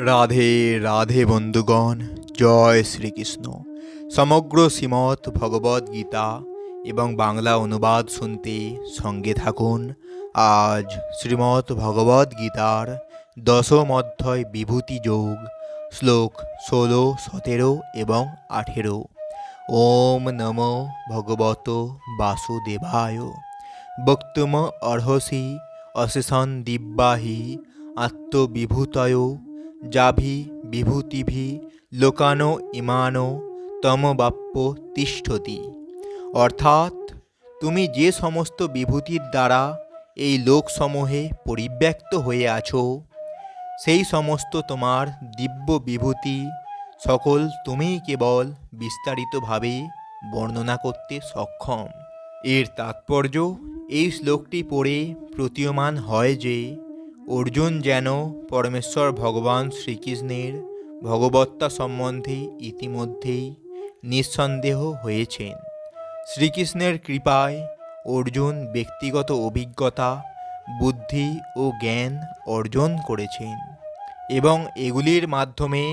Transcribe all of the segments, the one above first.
রাধে রাধে বন্ধুগণ, জয় শ্রীকৃষ্ণ। সমগ্র শ্রীমৎ ভগবদ গীতা এবং বাংলা অনুবাদ শুনতে সঙ্গে থাকুন। আজ শ্রীমৎ ভগবদ গীতার দশম অধ্যায় বিভূতি যোগ, শ্লোক ষোলো, সতেরো এবং আঠেরো। ওম নম ভগবত বাসুদেবায়। বক্তুম অর্হসি অশেষণ দিব্যাহি, আত্মবিভূতয়। যাভি বিভূতিভি লোকানো ইমানো তমবাপ্য তিষ্ঠতি। অর্থাৎ তুমি যে সমস্ত বিভূতির দ্বারা এই লোকসমূহে পরিব্যক্ত হয়ে আছো, সেই সমস্ত তোমার দিব্য বিভূতি সকল তুমিই কেবল বিস্তারিতভাবে বর্ণনা করতে সক্ষম। এর তাৎপর্য এই শ্লোকটি পড়ে প্রতীয়মান হয় যে অর্জুন যেন পরমেশ্বর ভগবান শ্রীকৃষ্ণের ভগবত্তা সম্বন্ধে ইতিমধ্যেই নিঃসন্দেহ হয়েছেন। শ্রীকৃষ্ণের কৃপায় অর্জুন ব্যক্তিগত অভিজ্ঞতা, বুদ্ধি ও জ্ঞান অর্জন করেছেন এবং এগুলির মাধ্যমে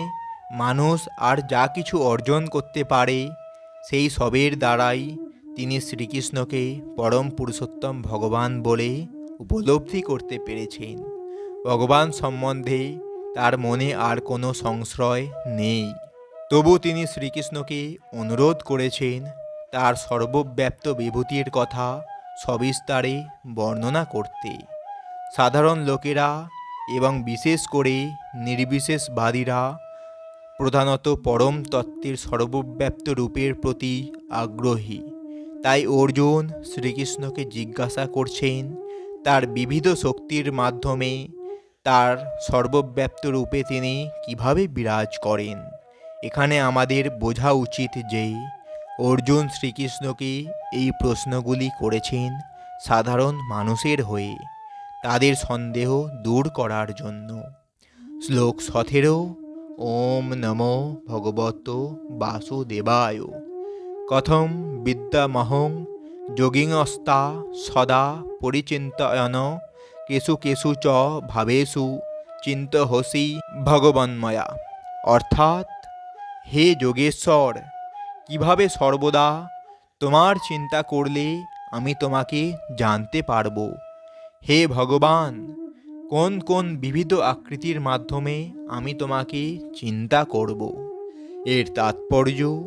মানুষ আর যা কিছু অর্জন করতে পারে, সেই সবের দ্বারাই তিনি শ্রীকৃষ্ণকে পরম পুরুষোত্তম ভগবান বলে উপলব্ধি করতে পেরেছেন। ভগবান সম্বন্ধে তার মনে আর কোনো সংশয় নেই। তবু তিনি শ্রীকৃষ্ণকে অনুরোধ করেছেন, তার সর্বব্যাপ্ত বিভূতির কথা সবিস্তারে বর্ণনা করতে। সাধারণ লোকেরা এবং বিশেষ করে নির্বিশেষবাদীরা প্রধানত পরম তত্ত্বের সর্বব্যাপ্ত রূপের প্রতি আগ্রহী। তাই অর্জুন শ্রীকৃষ্ণকে জিজ্ঞাসা করছেন, তার বিবিধ শক্তির মাধ্যমে তার সর্বব্যাপ্ত রূপে তিনি কীভাবে বিরাজ করেন? এখানে আমাদের বোঝা উচিত যে অর্জুন শ্রীকৃষ্ণকে এই প্রশ্নগুলি করেছেন সাধারণ মানুষের হয়ে, তাদের সন্দেহ দূর করার জন্য। শ্লোক সতেরো, ওম নম ভগবত বাসুদেবায়। কথম বিদ্যামহং যোগিংস্তা সদা পরিচিন্তয়ন কেশু কেশু চ ভাবেষু, চিন্তহসি ভগবন্ময়া। অর্থাৎ, হে যোগেশ্বর, কীভাবে সর্বদা তোমার চিন্তা করলে আমি তোমাকে জানতে পারব? হে ভগবান, কোন কোন বিবিধ আকৃতির মাধ্যমে আমি তোমাকে চিন্তা করব? এর তাৎপর্য,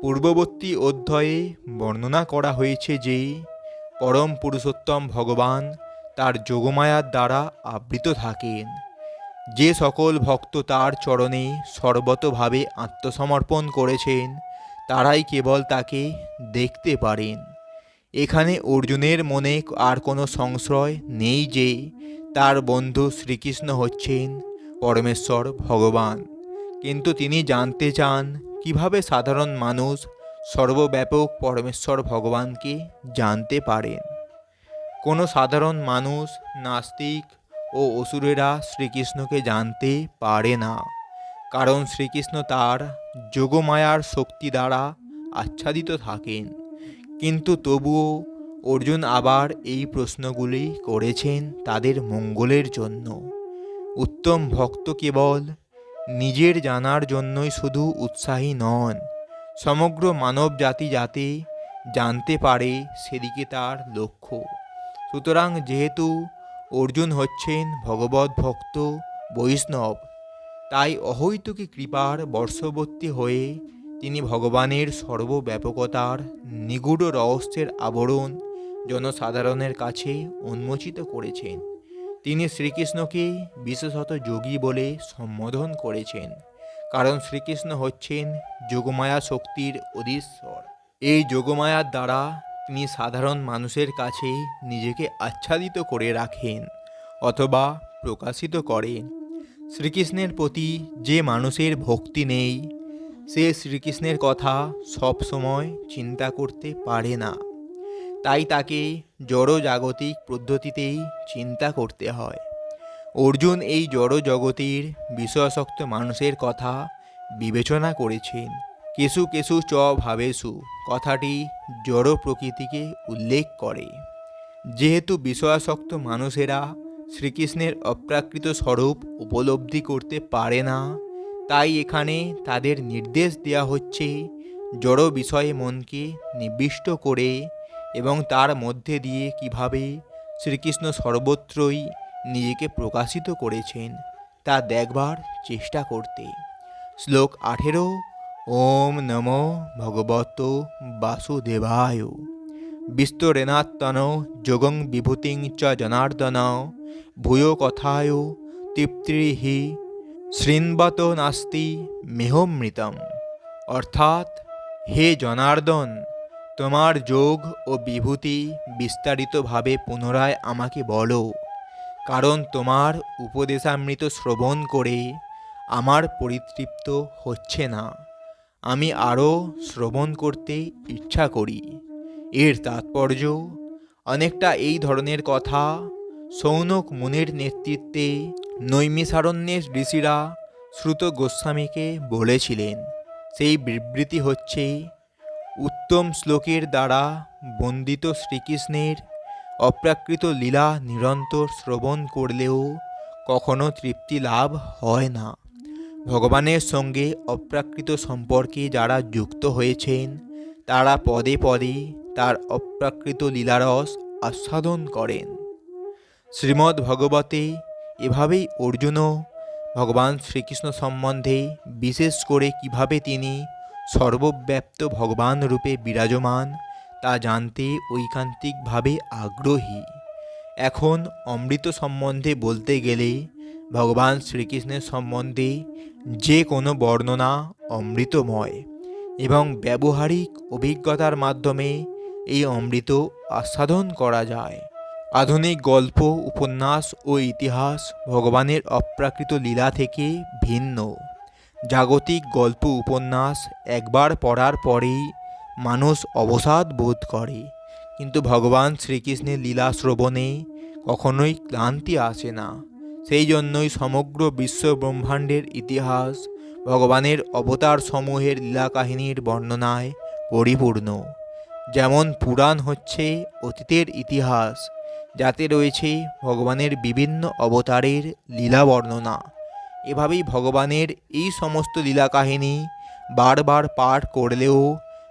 পূর্ববর্তী অধ্যায়ে বর্ণনা করা হয়েছে যে, পরম পুরুষোত্তম ভগবান তার যোগমায়ার দ্বারা আবৃত থাকেন। যে সকল ভক্ত তার চরণে সর্বতভাবে আত্মসমর্পণ করেছেন, তারাই কেবল তাকে দেখতে পারেন। এখানে অর্জুনের মনে আর কোনো সংশয় নেই যে তার বন্ধু শ্রীকৃষ্ণ হচ্ছেন পরমেশ্বর ভগবান। কিন্তু তিনি জানতে চান কীভাবে সাধারণ মানুষ সর্বব্যাপক পরমেশ্বর ভগবানকে জানতে পারেন। কোনো সাধারণ মানুষ, নাস্তিক ও অসুরেরা শ্রীকৃষ্ণকে জানতে পারে না। কারণ শ্রীকৃষ্ণ তার যোগমায়ার শক্তি দ্বারা আচ্ছাদিত থাকেন। কিন্তু তবুও অর্জুন আবার এই প্রশ্নগুলি করেছেন তাদের মঙ্গলের জন্য। উত্তম ভক্ত কেবল নিজের জানার জন্যই শুধু উৎসাহী নন, সমগ্র মানব জাতি যাতে জানতে পারে সেদিকে তার লক্ষ্য। সুতরাং যেহেতু অর্জুন হচ্ছেন ভগবত ভক্ত, বৈষ্ণব, তাই অহৈতুকী কৃপার বর্ষবর্তী হয়ে তিনি ভগবানের সর্বব্যাপকতার নিগূঢ় রহস্যের আবরণ জনসাধারণের কাছে উন্মোচিত করেছেন। তিনি শ্রীকৃষ্ণকে বিশেষত যোগী বলে সম্বোধন করেছেন, কারণ শ্রীকৃষ্ণ হচ্ছেন যোগমায়া শক্তির অধীশ্বর। এই যোগমায়ার দ্বারা তিনি সাধারণ মানুষের কাছে নিজেকে আচ্ছাদিত করে রাখেন অথবা প্রকাশিত করেন। শ্রীকৃষ্ণের প্রতি যে মানুষের ভক্তি নেই, সে শ্রীকৃষ্ণের কথা সব সময় চিন্তা করতে পারে না। তাই তাকে জড় জাগতিক পদ্ধতিতেই চিন্তা করতে হয়। অর্জুন এই জড় জগতের বিষয়াসক্ত মানুষের কথা বিবেচনা করেছেন। কেশু কেশু চ ভাবেশু কথাটি জড় প্রকৃতিকে উল্লেখ করে। যেহেতু বিষয়াসক্ত মানুষেরা শ্রীকৃষ্ণের অপ্রাকৃত স্বরূপ উপলব্ধি করতে পারে না, তাই এখানে তাদের নির্দেশ দেওয়া হচ্ছে জড় বিষয়ে মনকে নিবিষ্ট করে এবং তার মধ্যে দিয়ে কীভাবে শ্রীকৃষ্ণ সর্বত্রই নিজেকে প্রকাশিত করেছেন তা দেখবার চেষ্টা করতে। শ্লোক আঠেরো ওম নমো ভগবত বাসুদেবায়। বিস্তরেণাত্তন যোগং বিভূতিং চ জনার্দন, ভূয় কথায় তৃপ্তিহি শৃণবত নাস্তি মেহমৃতম। অর্থাৎ, হে জনার্দন, তোমার যোগ ও বিভূতি বিস্তারিতভাবে পুনরায় আমাকে বলো, কারণ তোমার উপদেশামৃত শ্রবণ করে আমার পরিতৃপ্ত হচ্ছে না। আমি আরও শ্রবণ করতে ইচ্ছা করি। এর তাৎপর্য, অনেকটা এই ধরনের কথা সৌনক মুনির নেতৃত্বে নৈমিসারণ্যের ঋষিরা শ্রুত গোস্বামীকে বলেছিলেন। সেই বিবৃতি হচ্ছে, উত্তম শ্লোকের দ্বারা বন্দিত শ্রীকৃষ্ণের অপ্রাকৃত লীলা নিরন্তর শ্রবণ করলেও কখনো তৃপ্তি লাভ হয় না। ভগবানের সঙ্গে অপ্রাকৃত সম্পর্কে যারা যুক্ত হয়েছেন, তারা পদে পদে তার অপ্রাকৃত লীলারস আস্বাদন করেন। শ্রীমদ্ ভগবতে এভাবেই অর্জুনও ভগবান শ্রীকৃষ্ণ সম্বন্ধে বিশেষ করে কীভাবে তিনি সর্বব্যাপ্ত ভগবান রূপে বিরাজমান, তা জানতে ঐকান্তিকভাবে আগ্রহী। এখন অমৃত সম্বন্ধে বলতে গেলে ভগবান শ্রীকৃষ্ণের সম্বন্ধে যে কোনো বর্ণনা অমৃতময় এবং ব্যবহারিক অভিজ্ঞতার মাধ্যমে এই অমৃত আস্বাদন করা যায়। আধুনিক গল্প, উপন্যাস ও ইতিহাস ভগবানের অপ্রাকৃত লীলা থেকে ভিন্ন। জাগতিক গল্প, উপন্যাস একবার পড়ার পরেই মানুষ অবসাদ বোধ করে। কিন্তু ভগবান শ্রীকৃষ্ণের লীলা শ্রবণে কখনোই ক্লান্তি আসে না। সেই জন্যই সমগ্র বিশ্ব ব্রহ্মাণ্ডের ইতিহাস ভগবানের অবতার সমূহের লীলা কাহিনীর বর্ণনায় পরিপূর্ণ। যেমন পুরাণ হচ্ছে অতীতের ইতিহাস, যাতে রয়েছে ভগবানের বিভিন্ন অবতারের লীলা বর্ণনা এভাবেই ভগবানের এই সমস্ত লীলা কাহিনী বারবার পাঠ করলেও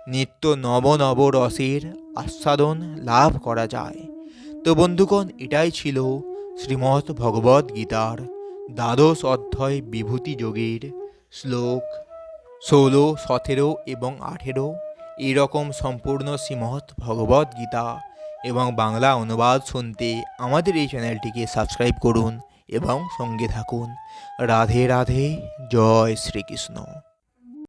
নিত্য নব নব রসের আস্বাদন লাভ করা যায়। তো বন্ধুগণ, এটাই ছিল শ্রীমৎ ভগবদ গীতার দ্বাদশ অধ্যায় বিভূতি যোগের শ্লোক ষোলো, সতেরো এবং আঠেরো এরকম সম্পূর্ণ শ্রীমৎ ভগবদ গীতা এবং বাংলা অনুবাদ শুনতে আমাদের এই চ্যানেলটিকে সাবস্ক্রাইব করুন এবং সঙ্গে থাকুন। রাধে রাধে, জয় শ্রীকৃষ্ণ।